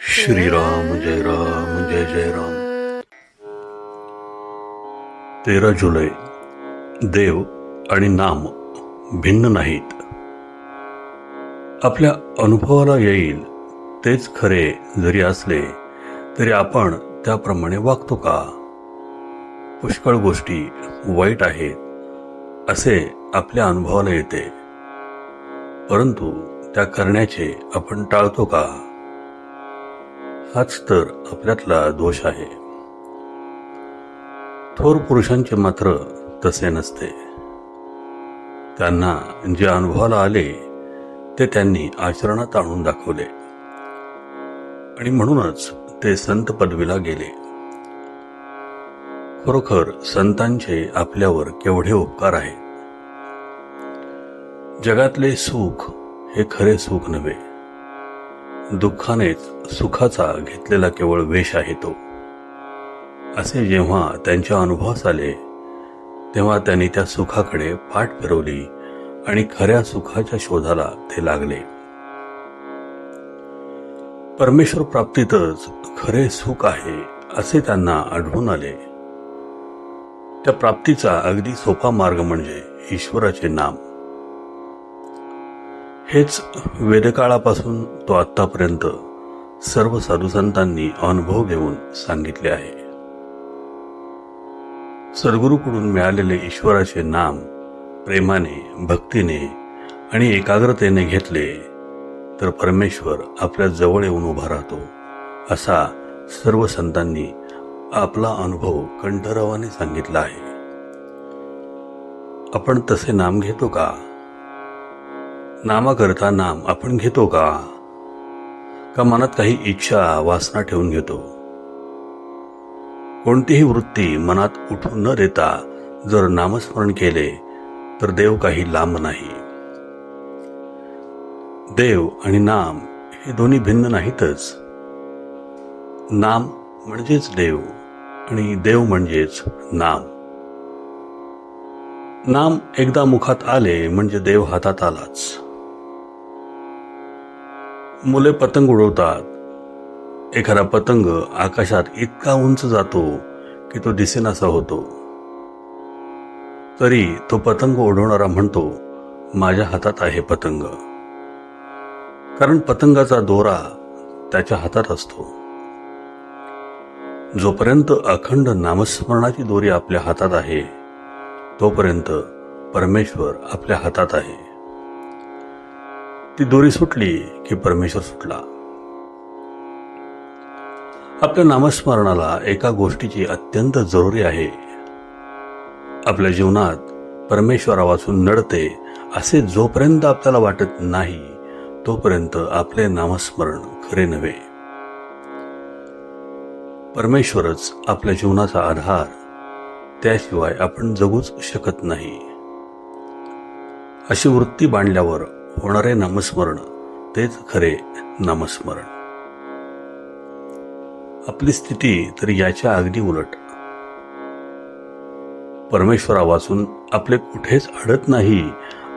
श्रीराम जय राम जय जय राम। तेरा जुलै देव आणि नाम भिन्न नाहीत. आपल्या अनुभवाला येईल तेच खरे जरी असले तरी आपण त्याप्रमाणे वागतो का? पुष्कळ गोष्टी वाईट आहेत असे आपल्या अनुभवाला येते. परंतु त्या करण्याचे आपण टाळतो का? हाच तर आपल्यातला दोष आहे. थोर पुरुषांचे मात्र तसे नसते. त्यांना जे अनुभवाला आले ते त्यांनी आचरणात आणून दाखवले. आणि म्हणूनच ते संत पदवीला गेले. खरोखर संतांचे आपल्यावर केवढे उपकार आहेत? जगातले सुख हे खरे सुख नव्हे. दुःखानेच सुखाचा घेतलेला केवळ वेश आहे तो. असे जेव्हा त्यांच्या अनुभवास आले तेव्हा त्यांनी त्या सुखाकडे पाठ फिरवली आणि खऱ्या सुखाच्या शोधाला ते लागले. परमेश्वर प्राप्तीतच खरे सुख आहे असे त्यांना आढळून आले. त्या प्राप्तीचा अगदी सोपा मार्ग म्हणजे ईश्वराचे नाम. हेच वेदकाळापासून तो आत्तापर्यंत सर्व साधुसंतांनी अनुभव घेऊन सांगितले आहे. सद्गुरूकडून मिळालेले ईश्वराचे नाम प्रेमाने भक्तीने आणि एकाग्रतेने घेतले तर परमेश्वर आपल्या जवळ येऊन उभा राहतो असा सर्व संतांनी आपला अनुभव कंठरावाने सांगितला आहे. आपण तसे नाम घेतो का? नामाकरता नाम आपण घेतो का? का मनात काही इच्छा वासना ठेवून घेतो? कोणतीही वृत्ती मनात उठून न देता जर नामस्मरण केले तर देव काही लांब नाही. देव आणि नाम हे दोन्ही भिन्न नाहीतच. नाम म्हणजेच देव आणि देव म्हणजेच नाम. नाम एकदा मुखात आले म्हणजे देव हातात आलाच. मुले पतंग उडवतात. एखादा पतंग आकाशात इतका उंच जातो की तो दिसेनासा होतो. तरी तो पतंग उडवणारा म्हणतो माझ्या हातात आहे पतंग. कारण पतंगाचा दोरा त्याच्या हातात असतो. जोपर्यंत अखंड नामस्मरणाची दोरी आपल्या हातात आहे तोपर्यंत परमेश्वर आपल्या हातात आहे. ती दोरी सुटली की परमेश्वर सुटला. आपल्या नामस्मरणाला एका गोष्टीची अत्यंत जरुरी आहे. आपल्या जीवनात परमेश्वरावाचून नडते असे जोपर्यंत आपल्याला वाटत नाही तोपर्यंत आपले नामस्मरण खरे नव्हे. परमेश्वरच आपल्या जीवनाचा आधार त्याशिवाय आपण जगूच शकत नाही. अशी वृत्ती बांधल्यावर होणारे नामस्मरण तेच खरे नामस्मरण. आपली स्थिती तर याच्या अगदी उलट. परमेश्वरा वाचून आपले कुठेच अडत नाही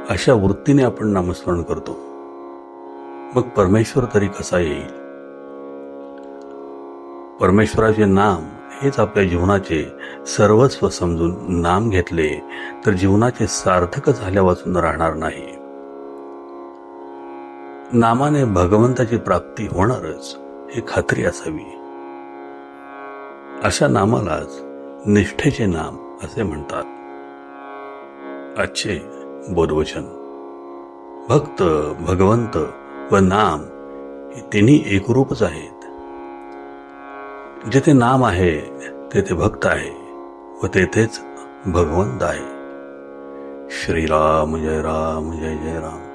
अशा वृत्तीने आपण नामस्मरण करतो. मग परमेश्वर तरी कसा येईल? परमेश्वराचे नाम हेच आपल्या जीवनाचे सर्वस्व समजून नाम घेतले तर जीवनाचे सार्थक झाल्या वाचून राहणार नाही. नामाने भगवंताची प्राप्ती होणारच ही खात्री असावी. अशा नामालाच निष्ठेचे नाम असे म्हणतात. आजचे बोधवचन. भक्त भगवंत व नाम हे तिन्ही एकरूपच आहेत. जिथे नाम आहे तेथे भक्त आहे व तेथेच भगवंत आहे. श्रीराम जय राम जय जय राम.